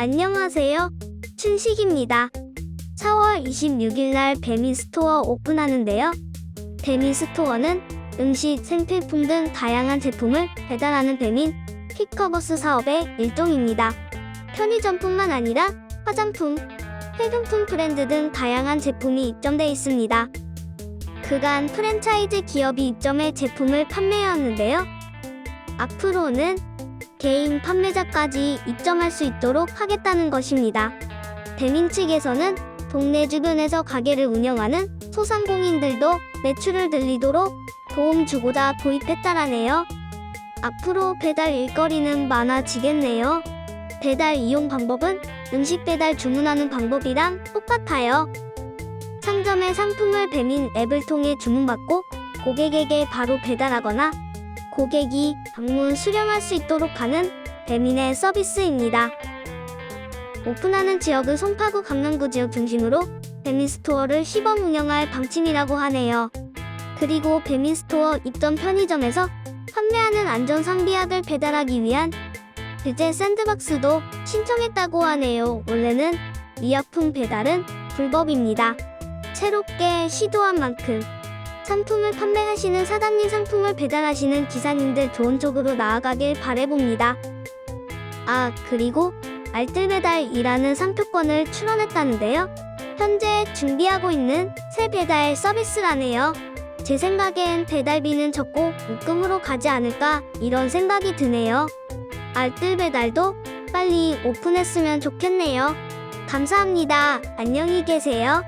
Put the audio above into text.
안녕하세요. 춘식입니다. 4월 26일 날 배민 스토어 오픈하는데요. 배민 스토어는 음식, 생필품 등 다양한 제품을 배달하는 배민 픽커버스 사업의 일종입니다. 편의점뿐만 아니라 화장품, 회용품 브랜드 등 다양한 제품이 입점돼 있습니다. 그간 프랜차이즈 기업이 입점해 제품을 판매해왔는데요. 앞으로는 개인 판매자까지 입점할 수 있도록 하겠다는 것입니다. 대민 측에서는 동네 주변에서 가게를 운영하는 소상공인들도 매출을 늘리도록 도움 주고자 도입했다라네요. 앞으로 배달 일거리는 많아지겠네요. 배달 이용 방법은 음식 배달 주문하는 방법이랑 똑같아요. 상점의 상품을 배민 앱을 통해 주문받고 고객에게 바로 배달하거나 고객이 방문 수령할 수 있도록 하는 배민의 서비스입니다. 오픈하는 지역은 송파구 강남구 지역 중심으로 배민 스토어를 시범 운영할 방침이라고 하네요. 그리고 배민 스토어 입점 편의점에서 판매하는 안전 상비약을 배달하기 위한 규제 샌드박스도 신청했다고 하네요. 원래는 의약품 배달은 불법입니다. 새롭게 시도한 만큼 상품을 판매하시는 사장님 상품을 배달하시는 기사님들 좋은 쪽으로 나아가길 바래봅니다. 아, 그리고 알뜰 배달이라는 상표권을 출원했다는데요. 현재 준비하고 있는 새 배달 서비스라네요. 제 생각엔 배달비는 적고 묶음으로 가지 않을까 이런 생각이 드네요. 알뜰 배달도 빨리 오픈했으면 좋겠네요. 감사합니다. 안녕히 계세요.